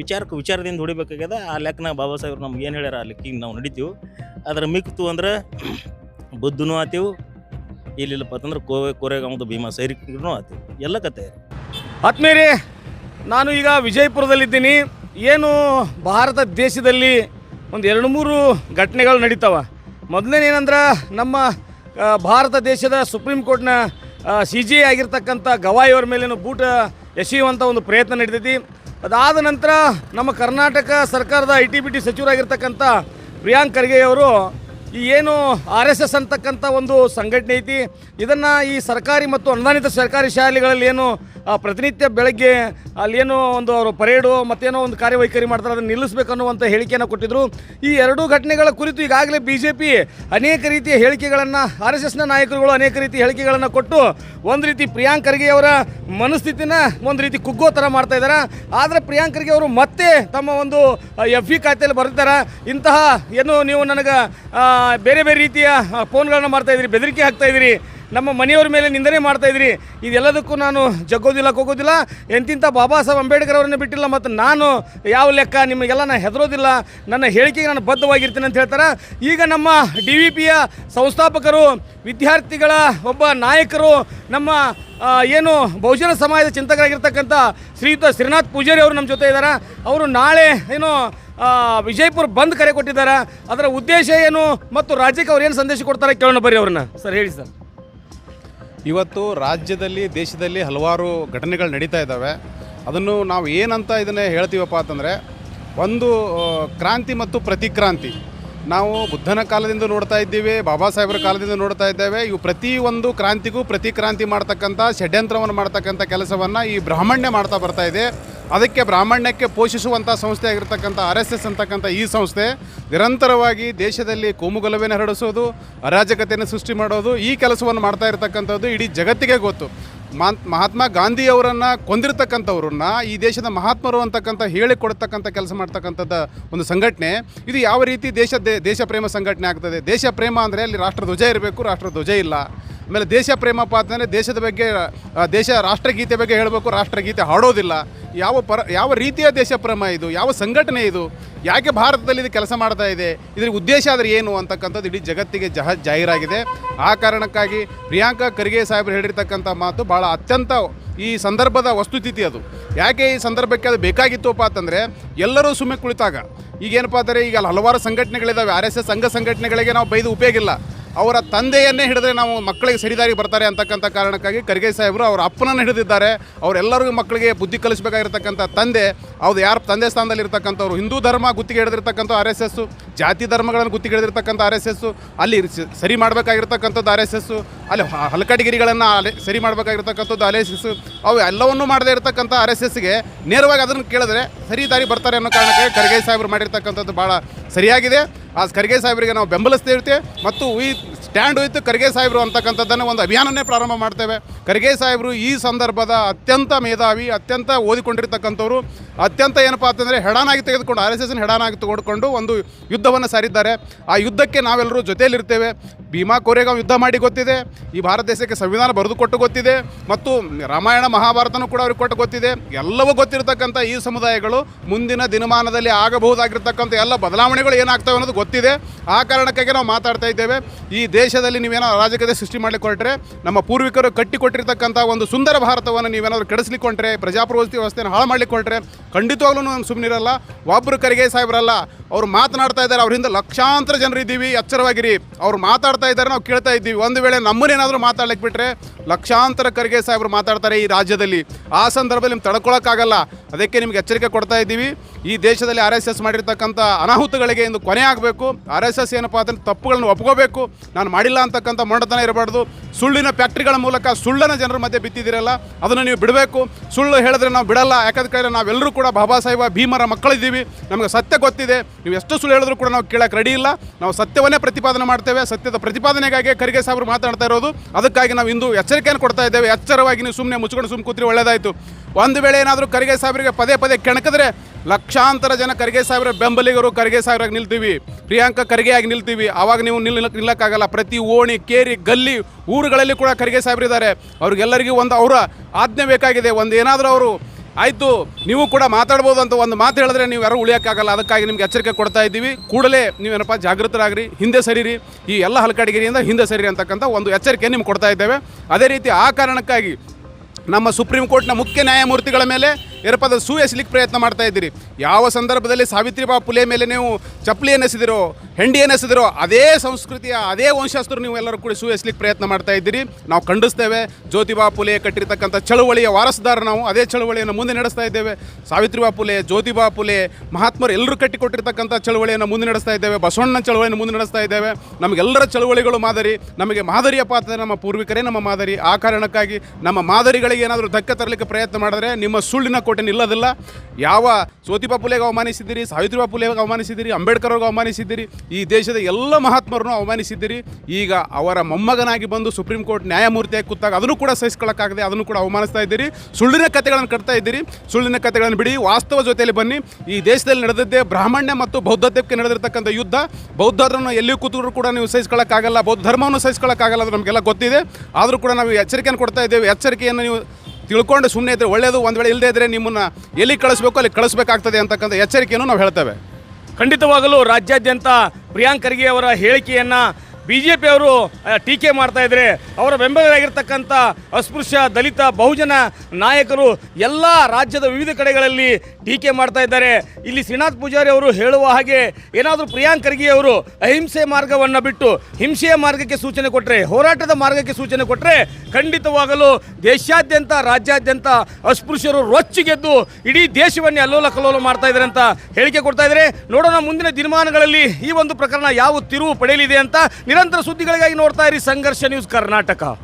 ವಿಚಾರಕ್ಕೆ ವಿಚಾರದಿಂದ ಹೊಡಿಬೇಕಾಗ್ಯದ ಆ ಲೆಕ್ಕನ ಬಾಬಾ ಸಾಹೇಬ್ರು ನಮ್ಗೆ ಏನು ಹೇಳ್ಯಾರ, ಆ ಲೆಕ್ಕಿಗೆ ನಾವು ನಡಿತೀವಿ. ಅದರ ಮಿಕ್ತು ಅಂದ್ರೆ ಬುದ್ಧನೂ ಆತೀವು ಇಲ್ಲಿಲ್ಲಪ್ಪ ಅಂತಂದ್ರೆ ಕೋವೆ, ಕೋರೆಗಾಮದ ಭೀಮಾ ಸೈನಿಕರೂ ಆತಿ ಎಲ್ಲ ಕತೆ ಆತ್ಮೇರಿ ನಾನು ಈಗ ವಿಜಯಪುರದಲ್ಲಿದ್ದೀನಿ. ಏನು ಭಾರತ ದೇಶದಲ್ಲಿ ಒಂದು ಎರಡು ಮೂರು ಘಟನೆಗಳು ನಡೀತಾವೆ. ಮೊದಲನೇ ಏನಂದ್ರೆ, ನಮ್ಮ ಭಾರತ ದೇಶದ ಸುಪ್ರೀಂ ಕೋರ್ಟ್ನ ಸಿ ಜಿ ಆಗಿರ್ತಕ್ಕಂಥ ಗವಾಯಿಯವ್ರ ಮೇಲೇನು ಬೂಟ ಎಸೆಯುವಂಥ ಒಂದು ಪ್ರಯತ್ನ ನಡೀತೈತಿ. ಅದಾದ ನಂತರ ನಮ್ಮ ಕರ್ನಾಟಕ ಸರ್ಕಾರದ ಐ ಟಿ ಬಿ ಟಿ ಸಚಿವರಾಗಿರ್ತಕ್ಕಂಥ ಪ್ರಿಯಾಂಕ್ ಖರ್ಗೆ ಅವರು ಈ ಏನು ಆರ್ ಎಸ್ ಎಸ್ ಅಂತಕ್ಕಂಥ ಒಂದು ಸಂಘಟನೆ ಐತಿ. ಇದನ್ನು ಈ ಸರ್ಕಾರಿ ಮತ್ತು ಅನುದಾನಿತ ಸರ್ಕಾರಿ ಶಾಲೆಗಳಲ್ಲಿ ಏನು ಪ್ರತಿನಿತ್ಯ ಬೆಳಗ್ಗೆ ಅಲ್ಲೇನೋ ಒಂದು ಅವರು ಪರೇಡು ಮತ್ತೇನೋ ಒಂದು ಕಾರ್ಯವೈಖರಿ ಮಾಡ್ತಾರೆ, ಅದನ್ನು ನಿಲ್ಲಿಸಬೇಕು ಅನ್ನುವಂಥ ಹೇಳಿಕೆಯನ್ನು ಕೊಟ್ಟಿದ್ದರು ಈ ಎರಡೂ ಘಟನೆಗಳ ಕುರಿತು ಈಗಾಗಲೇ ಬಿ ಜೆ ಪಿ ಅನೇಕ ರೀತಿಯ ಹೇಳಿಕೆಗಳನ್ನು, ಆರ್ ಎಸ್ ಎಸ್ನ ನಾಯಕರುಗಳು ಅನೇಕ ರೀತಿ ಹೇಳಿಕೆಗಳನ್ನು ಕೊಟ್ಟು, ಒಂದು ರೀತಿ ಪ್ರಿಯಾಂಕ್ ಖರ್ಗೆ ಅವರ ಮನಸ್ಥಿತಿನ ಒಂದು ರೀತಿ ಕುಗ್ಗೋ ಥರ ಮಾಡ್ತಾ ಇದ್ದಾರೆ ಆದರೆ ಪ್ರಿಯಾಂಕ್ ಖರ್ಗೆ ಅವರು ಮತ್ತೆ ತಮ್ಮ ಒಂದು ಎಫ್ ಇ ಖಾತೆಯಲ್ಲಿ ಬರ್ತಾರೆ ಇಂತಹ ಏನು ನೀವು ನನಗೆ ಬೇರೆ ಬೇರೆ ರೀತಿಯ ಫೋನ್ಗಳನ್ನು ಮಾಡ್ತಾ ಇದ್ದೀರಿ ಬೆದರಿಕೆ ಹಾಕ್ತಾ ಇದ್ದೀರಿ ನಮ್ಮ ಮನೆಯವ್ರ ಮೇಲೆ ನಿಂದನೆ ಮಾಡ್ತಾ ಇದ್ರಿ. ಇದೆಲ್ಲದಕ್ಕೂ ನಾನು ಜಗ್ಗೋದಿಲ್ಲ ಹೋಗೋದಿಲ್ಲ ಎಂತಿಂಥ ಬಾಬಾ ಸಾಹೇಬ್ ಅಂಬೇಡ್ಕರ್ ಅವರನ್ನು ಬಿಟ್ಟಿಲ್ಲ, ಮತ್ತು ನಾನು ಯಾವ ಲೆಕ್ಕ ನಿಮಗೆಲ್ಲ ನಾನು ಹೆದರೋದಿಲ್ಲ. ನನ್ನ ಹೇಳಿಕೆಗೆ ನಾನು ಬದ್ಧವಾಗಿರ್ತೀನಿ ಅಂತ ಹೇಳ್ತಾರೆ. ಈಗ ನಮ್ಮ ಡಿ ವಿ ಪಿಯ ಸಂಸ್ಥಾಪಕರು, ವಿದ್ಯಾರ್ಥಿಗಳ ಒಬ್ಬ ನಾಯಕರು, ನಮ್ಮ ಏನು ಬಹುಜನ ಸಮಾಜದ ಚಿಂತಕರಾಗಿರ್ತಕ್ಕಂಥ ಶ್ರೀಯುತ ಶ್ರೀನಾಥ್ ಪೂಜಾರಿ ಅವರು ನಮ್ಮ ಜೊತೆ ಇದ್ದಾರೆ ಅವರು ನಾಳೆ ಏನು ವಿಜಯಪುರ ಬಂದ್ ಕರೆ ಕೊಟ್ಟಿದ್ದಾರೆ. ಅದರ ಉದ್ದೇಶ ಏನು, ಮತ್ತು ರಾಜ್ಯಕ್ಕೆ ಅವ್ರು ಏನು ಸಂದೇಶ ಕೊಡ್ತಾರೆ ಕೇಳೋಣ ಬರ್ರಿ ಅವ್ರನ್ನ. ಸರ್, ಹೇಳಿ ಸರ್. ಇವತ್ತು ರಾಜ್ಯದಲ್ಲಿ, ದೇಶದಲ್ಲಿ ಹಲವಾರು ಘಟನೆಗಳು ನಡೀತಾ ಇದ್ದಾವೆ. ಅದನ್ನು ನಾವು ಏನಂತ ಇದನ್ನೇ ಹೇಳ್ತೀವಪ್ಪ ಅಂತಂದರೆ, ಒಂದು ಕ್ರಾಂತಿ ಮತ್ತು ಪ್ರತಿಕ್ರಾಂತಿ. ನಾವು ಬುದ್ಧನ ಕಾಲದಿಂದ ನೋಡ್ತಾ ಇದ್ದೀವಿ, ಬಾಬಾ ಸಾಹೇಬರ ಕಾಲದಿಂದ ನೋಡ್ತಾ ಇದ್ದೇವೆ. ಇವು ಒಂದು ಕ್ರಾಂತಿಗೂ ಪ್ರತಿ ಕ್ರಾಂತಿ ಮಾಡ್ತಕ್ಕಂಥ ಷಡ್ಯಂತ್ರವನ್ನು ಮಾಡ್ತಕ್ಕಂಥ ಕೆಲಸವನ್ನು ಈ ಬ್ರಾಹ್ಮಣ್ಯ ಮಾಡ್ತಾ ಬರ್ತಾ ಇದೆ. ಅದಕ್ಕೆ ಬ್ರಾಹ್ಮಣ್ಯಕ್ಕೆ ಪೋಷಿಸುವಂಥ ಸಂಸ್ಥೆ ಆಗಿರ್ತಕ್ಕಂಥ ಆರ್ ಎಸ್ ಎಸ್ ಅಂತಕ್ಕಂಥ ಈ ಸಂಸ್ಥೆ ನಿರಂತರವಾಗಿ ದೇಶದಲ್ಲಿ ಕೋಮುಗಲಭೆಯನ್ನು ಹರಡಿಸೋದು, ಅರಾಜಕತೆಯನ್ನು ಸೃಷ್ಟಿ ಮಾಡೋದು, ಈ ಕೆಲಸವನ್ನು ಮಾಡ್ತಾ ಇರತಕ್ಕಂಥದ್ದು ಇಡೀ ಜಗತ್ತಿಗೆ ಗೊತ್ತು. ಮಹಾತ್ಮ ಗಾಂಧಿಯವರನ್ನು ಕೊಂದಿರತಕ್ಕಂಥವ್ರನ್ನ ಈ ದೇಶದ ಮಹಾತ್ಮರು ಅಂತಕ್ಕಂಥ ಹೇಳಿಕೊಡ್ತಕ್ಕಂಥ ಕೆಲಸ ಮಾಡ್ತಕ್ಕಂಥದ್ದು ಒಂದು ಸಂಘಟನೆ. ಇದು ಯಾವ ರೀತಿ ದೇಶ ದೇಶ ಪ್ರೇಮ ಸಂಘಟನೆ ಆಗ್ತದೆ? ದೇಶ ಪ್ರೇಮ ಅಂದರೆ ಅಲ್ಲಿ ರಾಷ್ಟ್ರಧ್ವಜ ಇರಬೇಕು, ರಾಷ್ಟ್ರಧ್ವಜ ಇಲ್ಲ. ಆಮೇಲೆ ದೇಶ ಪ್ರೇಮ ಅಂತಂದರೆ ದೇಶದ ಬಗ್ಗೆ ದೇಶ ರಾಷ್ಟ್ರಗೀತೆ ಬಗ್ಗೆ ಹೇಳಬೇಕು, ರಾಷ್ಟ್ರಗೀತೆ ಹಾಡೋದಿಲ್ಲ. ಯಾವ ಪರ, ಯಾವ ರೀತಿಯ ದೇಶ ಪ್ರೇಮ ಇದು? ಯಾವ ಸಂಘಟನೆ ಇದು? ಯಾಕೆ ಭಾರತದಲ್ಲಿ ಇದು ಕೆಲಸ ಮಾಡ್ತಾ ಇದೆ? ಇದ್ರ ಉದ್ದೇಶ ಆದರೆ ಏನು ಅಂತಕ್ಕಂಥದ್ದು ಇಡೀ ಜಗತ್ತಿಗೆ ಜಹ, ಜಾಹೀರಾಗಿದೆ. ಆ ಕಾರಣಕ್ಕಾಗಿ ಪ್ರಿಯಾಂಕಾ ಖರ್ಗೆ ಸಾಹೇಬರು ಹೇಳಿರ್ತಕ್ಕಂಥ ಮಾತು ಭಾಳ ಅತ್ಯಂತ ಈ ಸಂದರ್ಭದ ವಸ್ತುಸ್ಥಿತಿ ಅದು. ಯಾಕೆ ಈ ಸಂದರ್ಭಕ್ಕೆ ಅದು ಬೇಕಾಗಿತ್ತುಪ್ಪ ಅಂತಂದರೆ, ಎಲ್ಲರೂ ಸುಮ್ಮನೆ ಕುಳಿತಾಗ. ಈಗೇನಪ್ಪ ಅಂದರೆ, ಈಗ ಹಲವಾರು ಸಂಘಟನೆಗಳಿದ್ದಾವೆ ಆರ್ ಎಸ್ ಎಸ್ ಸಂಘ ಸಂಘಟನೆಗಳಿಗೆ ನಾವು ಬೈದು ಉಪಯೋಗ ಇಲ್ಲ. ಅವರ ತಂದೆಯನ್ನೇ ಹಿಡಿದ್ರೆ ನಾವು ಮಕ್ಕಳಿಗೆ ಸರಿದಾರಿ ಬರ್ತಾರೆ ಅಂತಕ್ಕಂಥ ಕಾರಣಕ್ಕಾಗಿ ಖರ್ಗೆ ಸಾಹೇಬರು ಅವರ ಅಪ್ಪನನ್ನು ಹಿಡಿದಿದ್ದಾರೆ. ಅವರೆಲ್ಲರಿಗೂ ಮಕ್ಕಳಿಗೆ ಬುದ್ಧಿ ಕಲಿಸಬೇಕಾಗಿರ್ತಕ್ಕಂಥ ತಂದೆ, ಅವ್ರು ಯಾರು ತಂದೆ ಸ್ಥಾನದಲ್ಲಿ ಇರ್ತಕ್ಕಂಥವ್ರು? ಹಿಂದೂ ಧರ್ಮ ಗುತ್ತಿಗೆ ಹಿಡಿದಿರ್ತಕ್ಕಂಥ ಆರ್ ಎಸ್ ಎಸ್ಸು ಜಾತಿ ಧರ್ಮಗಳನ್ನು ಗುತ್ತಿಗೆ ಹಿಡಿದಿರ್ತಕ್ಕಂಥ ಆರ್ ಎಸ್ ಎಸ್ಸು ಅಲ್ಲಿ ಸರಿ ಮಾಡಬೇಕಾಗಿರ್ತಕ್ಕಂಥದ್ದು ಆರ್ ಎಸ್ ಎಸ್ಸು ಅಲ್ಲಿ ಹಲಕಟಗಿರಿಗಳನ್ನು ಸರಿ ಮಾಡಬೇಕಾಗಿರ್ತಕ್ಕಂಥದ್ದು ಆರ್ ಎಸ್ ಎಸ್, ಅವು ಎಲ್ಲವನ್ನೂ ಮಾಡದೇ ಇರತಕ್ಕಂಥ ಆರ್ ಎಸ್ ಎಸ್ಗೆ ನೇರವಾಗಿ ಅದನ್ನು ಕೇಳಿದ್ರೆ ಸರಿ ದಾರಿ ಬರ್ತಾರೆ ಅನ್ನೋ ಕಾರಣಕ್ಕೆ ಖರ್ಗೆ ಸಾಹೇಬರು ಮಾಡಿರ್ತಕ್ಕಂಥದ್ದು ಭಾಳ ಸರಿಯಾಗಿದೆ. ಆ ಖರ್ಗೆ ಸಾಹೇಬರಿಗೆ ನಾವು ಬೆಂಬಲಿಸ್ತೇ ಇರ್ತೀವಿ. ಮತ್ತು ಈ ಸ್ಟ್ಯಾಂಡ್ ವಿತ್ ಖರ್ಗೆ ಸಾಹೇಬರು ಅಂತಕ್ಕಂಥದ್ದನ್ನು ಒಂದು ಅಭಿಯಾನನೇ ಪ್ರಾರಂಭ ಮಾಡ್ತೇವೆ. ಖರ್ಗೆ ಸಾಹೇಬರು ಈ ಸಂದರ್ಭದ ಅತ್ಯಂತ ಮೇಧಾವಿ, ಅತ್ಯಂತ ಓದಿಕೊಂಡಿರ್ತಕ್ಕಂಥವ್ರು, ಅತ್ಯಂತ ಏನಪ್ಪ ಅಂತಂದರೆ ಹೆಡಾನಾಗಿ ತೆಗೆದುಕೊಂಡು, ಆರ್ ಎಸ್ ಎಸ್ನ ಹೆಡಾನಾಗಿ ತೆಗೆದುಕೊಂಡು ಒಂದು ಯುದ್ಧವನ್ನು ಸಾರಿದ್ದಾರೆ. ಆ ಯುದ್ಧಕ್ಕೆ ನಾವೆಲ್ಲರೂ ಜೊತೆಯಲ್ಲಿರ್ತೇವೆ. ಭೀಮಾ ಕೋರೆಗಾಂವ್ ಯುದ್ಧ ಮಾಡಿ ಗೊತ್ತಿದೆ. ಈ ಭಾರತ ದೇಶಕ್ಕೆ ಸಂವಿಧಾನ ಬರೆದು ಕೊಟ್ಟು ಗೊತ್ತಿದೆ. ಮತ್ತು ರಾಮಾಯಣ ಮಹಾಭಾರತನೂ ಕೂಡ ಅವ್ರಿಗೆ ಕೊಟ್ಟು ಗೊತ್ತಿದೆ. ಎಲ್ಲವೂ ಗೊತ್ತಿರತಕ್ಕಂಥ ಈ ಸಮುದಾಯಗಳು ಮುಂದಿನ ದಿನಮಾನದಲ್ಲಿ ಆಗಬಹುದಾಗಿರ್ತಕ್ಕಂಥ ಎಲ್ಲ ಬದಲಾವಣೆಗಳು ಏನಾಗ್ತವೆ ಅನ್ನೋದು ಗೊತ್ತಿದೆ. ಆ ಕಾರಣಕ್ಕಾಗಿ ನಾವು ಮಾತಾಡ್ತಾ ಇದ್ದೇವೆ. ಈ ದೇಶದಲ್ಲಿ ನೀವೇನೋ ಅರಾಜಕತೆ ಸೃಷ್ಟಿ ಮಾಡಲಿಕ್ಕೆ ಹೊರಟ್ರೆ ನಮ್ಮ ಪೂರ್ವಿಕರು ಕಟ್ಟಿಕೊಟ್ಟಿರ್ತಕ್ಕಂಥ ಒಂದು ಸುಂದರ ಭಾರತವನ್ನು ನೀವೇನಾದ್ರು ಕೆಡಿಸ್ಲಿಕ್ಕೆ ಹೊಂಟ್ರೆ ಪ್ರಜಾಪ್ರಭುತ್ವ ವ್ಯವಸ್ಥೆಯನ್ನು ಹಾಳು ಮಾಡ್ಲಿಕ್ಕೆ ಹೊರಟ್ರೆ ಖಂಡಿತವಾಗ್ಲೂ ನಾನು ಸುಮ್ಮನಿರಲ್ಲ ಒಬ್ಬರು ಕರಿಗೆ ಸಾಹೇಬ್ರಲ್ಲ ಅವ್ರು ಮಾತನಾಡ್ತಾ ಇದ್ದಾರೆ ಅವರಿಂದ ಲಕ್ಷಾಂತರ ಜನರಿದ್ದೀವಿ ಎಚ್ಚರವಾಗಿರಿ. ಅವ್ರು ಮಾತಾಡ್ತಾ ಇದ್ದಾರೆ, ನಾವು ಕೇಳ್ತಾ ಇದ್ದೀವಿ. ಒಂದು ವೇಳೆ ನಮ್ಮನ್ನೇನಾದರೂ ಮಾತಾಡ್ಲಿಕ್ಕೆ ಬಿಟ್ಟರೆ ಲಕ್ಷಾಂತರ ಖರ್ಗೆ ಸಾಹೇಬರು ಮಾತಾಡ್ತಾರೆ ಈ ರಾಜ್ಯದಲ್ಲಿ. ಆ ಸಂದರ್ಭದಲ್ಲಿ ನಿಮ್ಗೆ ತಡ್ಕೊಳಕ್ಕಾಗಲ್ಲ. ಅದಕ್ಕೆ ನಿಮ್ಗೆ ಎಚ್ಚರಿಕೆ ಕೊಡ್ತಾ ಇದ್ದೀವಿ. ಈ ದೇಶದಲ್ಲಿ ಆರ್ ಎಸ್ ಎಸ್ ಮಾಡಿರ್ತಕ್ಕಂಥ ಅನಾಹುತಗಳಿಗೆ ಇಂದು ಕೊನೆ ಆಗಬೇಕು. ಆರ್ ಎಸ್ ಎಸ್ ಏನಪ್ಪ ಅದನ್ನು ತಪ್ಪುಗಳನ್ನು ಒಪ್ಕೋಬೇಕು. ನಾನು ಮಾಡಿಲ್ಲ ಅಂತಕ್ಕಂಥ ಮೊಂಡತನ ಇರಬಾರ್ದು. ಸುಳ್ಳಿನ ಫ್ಯಾಕ್ಟ್ರಿಗಳ ಮೂಲಕ ಸುಳ್ಳನ ಜನರ ಮಧ್ಯೆ ಬಿತ್ತಿದ್ದೀರಲ್ಲ, ಅದನ್ನು ನೀವು ಬಿಡಬೇಕು. ಸುಳ್ಳು ಹೇಳಿದ್ರೆ ನಾವು ಬಿಡಲ್ಲ, ಯಾಕಂದ್ರೆ ನಾವೆಲ್ಲರೂ ಕೂಡ ಬಾಬಾ ಸಾಹೇಬ ಭೀಮರ ಮಕ್ಕಳಿದ್ದೀವಿ. ನಮಗೆ ಸತ್ಯ ಗೊತ್ತಿದೆ. ನೀವು ಎಷ್ಟು ಸುಳ್ಳು ಹೇಳಿದ್ರು ಕೂಡ ನಾವು ಕೇಳಕ್ಕೆ ರೆಡಿ ಇಲ್ಲ. ನಾವು ಸತ್ಯವನ್ನೇ ಪ್ರತಿಪಾದನೆ ಮಾಡ್ತೇವೆ. ಸತ್ಯದ ಪ್ರತಿಪಾದನೆಗಾಗಿ ಖರ್ಗೆ ಸಾಹೇಬರು ಮಾತಾಡ್ತಾ ಇರೋದು. ಅದಕ್ಕಾಗಿ ನಾವು ಇಂದು ಎಚ್ಚರಿಕೆಯನ್ನು ಕೊಡ್ತಾ ಇದ್ದೇವೆ. ಎಚ್ಚರವಾಗಿ ನೀವು ಸುಮ್ಮನೆ ಮುಚ್ಕೊಂಡು ಸುಮ್ಮನೆ ಕೂತ್ರೆ ಒಳ್ಳೆಯದಾಯಿತು ಒಂದು ವೇಳೆ ಏನಾದರೂ ಖರ್ಗೆ ಸಾಹೇಬರಿಗೆ ಪದೇ ಪದೇ ಕೆಣಕಿದ್ರೆ ಲಕ್ಷಾಂತರ ಜನ ಖರ್ಗೆ ಸಾಹೇಬ್ರ ಬೆಂಬಲಿಗರು ಖರ್ಗೆ ಸಾಹೇಬ್ರಾಗಿ ನಿಲ್ತೀವಿ. ಪ್ರಿಯಾಂಕಾ ಖರ್ಗೆ ಆಗಿ ನಿಲ್ತೀವಿ. ಆವಾಗ ನೀವು ನಿಲ್ ನಿಲ್ಲಕ್ಕಾಗಲ್ಲ. ಪ್ರತಿ ಓಣಿ, ಕೇರಿ, ಗಲ್ಲಿ ಊರುಗಳಲ್ಲಿ ಕೂಡ ಖರ್ಗೆ ಇದ್ದಾರೆ. ಅವ್ರಿಗೆಲ್ಲರಿಗೂ ಒಂದು ಅವರ ಆಜ್ಞೆ ಬೇಕಾಗಿದೆ. ಒಂದು ಏನಾದರೂ ಅವರು ಆಯಿತು, ನೀವು ಕೂಡ ಮಾತಾಡ್ಬೋದು ಅಂತ ಒಂದು ಮಾತು ಹೇಳಿದ್ರೆ ನೀವು ಯಾರು ಉಳಿಯೋಕ್ಕಾಗಲ್ಲ. ಅದಕ್ಕಾಗಿ ನಿಮ್ಗೆ ಎಚ್ಚರಿಕೆ ಕೊಡ್ತಾ ಇದ್ದೀವಿ. ಕೂಡಲೇ ನೀವೇನಪ್ಪ, ಜಾಗೃತರಾಗ್ರಿ. ಹಿಂದೆ ಸರಿರಿ. ಈ ಎಲ್ಲ ಹಲಕಡಿಗಿರಿಯಿಂದ ಹಿಂದೆ ಸರಿರಿ ಅಂತಕ್ಕಂಥ ಒಂದು ಎಚ್ಚರಿಕೆ ನಿಮ್ಗೆ ಕೊಡ್ತಾ ಇದ್ದೇವೆ. ಅದೇ ರೀತಿ ಆ ಕಾರಣಕ್ಕಾಗಿ ನಮ್ಮ ಸುಪ್ರೀಂ ಕೋರ್ಟ್ನ ಮುಖ್ಯ ನ್ಯಾಯಮೂರ್ತಿಗಳ ಮೇಲೆ ಏನಪ್ಪ ಅದು ಸೂ ಎಸಲಿಕ್ಕೆ ಪ್ರಯತ್ನ ಮಾಡ್ತಾ ಇದ್ದೀರಿ. ಯಾವ ಸಂದರ್ಭದಲ್ಲಿ ಸಾವಿತ್ರಿಬಾ ಪುಲೆ ಮೇಲೆ ನೀವು ಚಪ್ಪಲಿ ಎನ್ನೆಸಿದಿರೋ ಹೆಂಡಿ ಎನಿಸಿದಿರೋ, ಅದೇ ಸಂಸ್ಕೃತಿಯ, ಅದೇ ವಂಶಸ್ಥರು ನೀವು ಎಲ್ಲರೂ ಕೂಡ ಸೂ ಎಸಲಿಕ್ಕೆ ಪ್ರಯತ್ನ ಮಾಡ್ತಾ ಇದ್ದೀರಿ. ನಾವು ಖಂಡಿಸ್ತೇವೆ, ಜ್ಯೋತಿಬಾ ಪುಲೆ ಕಟ್ಟಿರ್ತಕ್ಕಂಥ ಚಳುವಳಿಯ ವಾರಸುದಾರ ನಾವು ಅದೇ ಚಳುವಳಿಯನ್ನು ಮುಂದೆ ನಡೆಸ್ತಾ ಇದ್ದೇವೆ. ಸಾವಿತ್ರಿಬಾ ಪುಲೆ, ಜ್ಯೋತಿಬಾ ಪುಲೆ, ಮಹಾತ್ಮರು ಎಲ್ಲರೂ ಕಟ್ಟಿಕೊಟ್ಟಿರ್ತಕ್ಕಂಥ ಚಳುವಳಿಯನ್ನು ಮುಂದೆ ನಡೆಸ್ತಾ ಇದ್ದೇವೆ. ಬಸವಣ್ಣ ಚಳುವಳಿಯನ್ನು ಮುಂದೆ ನಡೆಸ್ತಾ ಇದ್ದೇವೆ. ನಮಗೆಲ್ಲರ ಚಳುವಳಿಗಳು ಮಾದರಿ. ನಮಗೆ ಮಾದರಿಯ ಪಾತ್ರ ನಮ್ಮ ಪೂರ್ವಿಕರೇ ನಮ್ಮ ಮಾದರಿ. ಆ ಕಾರಣಕ್ಕಾಗಿ ನಮ್ಮ ಮಾದರಿಗಳಿಗೆ ಏನಾದರೂ ಧಕ್ಕೆ ತರಲಿಕ್ಕೆ ಪ್ರಯತ್ನ ಮಾಡಿದ್ರೆ ನಿಮ್ಮ ಸುಳ್ಳಿನ ಕೋಟೆ ನಿಲ್ಲೋದಿಲ್ಲ ಯಾವ ಜ್ಯೋತಿಬಾ ಪುಲೆಗೆ ಅವಮಾನಿಸಿದ್ದೀರಿ, ಸಾವಿತ್ರಿಬಾ ಪುಲೆಗೆ ಅವಮಾನಿಸಿದ್ದೀರಿ, ಅಂಬೇಡ್ಕರ್ ಅವ್ರಿಗೆ ಅವಮಾನಿಸಿದ್ದೀರಿ, ಈ ದೇಶದ ಎಲ್ಲ ಮಹಾತ್ಮರನ್ನು ಅವಮಾನಿಸಿದ್ದೀರಿ. ಈಗ ಅವರ ಮೊಮ್ಮಗನಾಗಿ ಬಂದು ಸುಪ್ರೀಂ ಕೋರ್ಟ್ ನ್ಯಾಯಮೂರ್ತಿಯಾಗಿ ಕೂತಾಗ ಅದನ್ನು ಕೂಡ ಸಹಿಸ್ಕೊಳ್ಳೋಕ್ಕಾಗದೆ ಅದನ್ನು ಕೂಡ ಅವಮಾನಿಸ್ತಾ ಇದ್ದೀರಿ. ಸುಳ್ಳಿನ ಕಥೆಗಳನ್ನು ಕಟ್ತಾ ಇದ್ದೀರಿ. ಸುಳ್ಳಿನ ಕಥೆಗಳನ್ನು ಬಿಡಿ. ವಾಸ್ತವ ಜೊತೆಯಲ್ಲಿ ಬನ್ನಿ. ಈ ದೇಶದಲ್ಲಿ ನಡೆದದ್ದೇ ಬ್ರಾಹ್ಮಣ್ಯ ಮತ್ತು ಬೌದ್ಧತ್ವಕ್ಕೆ ನಡೆದಿರ್ತಕ್ಕಂಥ ಯುದ್ಧ. ಬೌದ್ಧರನ್ನು ಎಲ್ಲಿ ಕೂತರೂ ಕೂಡ ನೀವು ಸಹಿಸ್ಕೊಳ್ಳೋಕ್ಕಾಗಲ್ಲ ಬೌದ್ಧ ಧರ್ಮವನ್ನು ಸಹಿಸ್ಕೊಳ್ಳೋಕ್ಕಾಗಲ್ಲ ಅದು ನಮಗೆಲ್ಲ ಗೊತ್ತಿದೆ. ಆದರೂ ಕೂಡ ನಾವು ಎಚ್ಚರಿಕೆಯನ್ನು ಕೊಡ್ತಾ ಇದ್ದೇವೆ. ಎಚ್ಚರಿಕೆಯನ್ನು ನೀವು ತಿಳ್ಕೊಂಡು ಸುಮ್ಮನೆ ಇದ್ದರೆ ಒಳ್ಳೆಯದು ಒಂದು ವೇಳೆ ಇಲ್ಲದೇ ಇದ್ದರೆ ನಿಮ್ಮನ್ನು ಎಲ್ಲಿ ಕಳಿಸ್ಬೇಕು, ಅಲ್ಲಿ ಕಳಿಸ್ಬೇಕಾಗ್ತದೆ ಅಂತಕ್ಕಂಥ ಎಚ್ಚರಿಕೆಯನ್ನು ನಾವು ಹೇಳ್ತೇವೆ. ಖಂಡಿತವಾಗಲೂ ರಾಜ್ಯಾದ್ಯಂತ ಪ್ರಿಯಾಂಕ್ ಖರ್ಗೆ ಅವರ ಹೇಳಿಕೆಯನ್ನು ಬಿ ಜೆ ಪಿಯವರು ಟೀಕೆ ಮಾಡ್ತಾ ಇದ್ದಾರೆ ಅವರ ಬೆಂಬಲರಾಗಿರ್ತಕ್ಕಂಥ ಅಸ್ಪೃಶ್ಯ, ದಲಿತ, ಬಹುಜನ ನಾಯಕರು ಎಲ್ಲ ರಾಜ್ಯದ ವಿವಿಧ ಕಡೆಗಳಲ್ಲಿ ಟೀಕೆ ಮಾಡ್ತಾ ಇದ್ದಾರೆ. ಇಲ್ಲಿ ಶ್ರೀನಾಥ್ ಪೂಜಾರಿ ಅವರು ಹೇಳುವ ಹಾಗೆ ಏನಾದರೂ ಪ್ರಿಯಾಂಕ್ ಖರ್ಗೆ ಅವರು ಅಹಿಂಸೆ ಮಾರ್ಗವನ್ನು ಬಿಟ್ಟು ಹಿಂಸೆಯ ಮಾರ್ಗಕ್ಕೆ ಸೂಚನೆ ಕೊಟ್ಟರೆ ಹೋರಾಟದ ಮಾರ್ಗಕ್ಕೆ ಸೂಚನೆ ಕೊಟ್ಟರೆ ಖಂಡಿತವಾಗಲು ದೇಶಾದ್ಯಂತ, ರಾಜ್ಯಾದ್ಯಂತ ಅಸ್ಪೃಶ್ಯರು ರೊಚ್ಚಿಗೆದ್ದು ಇಡೀ ದೇಶವನ್ನೇ ಅಲ್ಲೋಲ ಕಲ್ಲೋಲ ಮಾಡ್ತಾ ಇದ್ದಾರೆ ಅಂತ ಹೇಳಿಕೆ ಕೊಡ್ತಾ ಇದ್ದಾರೆ. ನೋಡೋಣ ಮುಂದಿನ ದಿನಮಾನಗಳಲ್ಲಿ ಈ ಒಂದು ಪ್ರಕರಣ ಯಾವ ತಿರುವು ಪಡೆಯಲಿದೆ ಅಂತ ನಿರಂತರ ಸುದ್ದಿಗಳಿಗಾಗಿ ನೋಡ್ತಾ ಇರಿ ಸಂಘರ್ಷ ನ್ಯೂಸ್ ಕರ್ನಾಟಕ.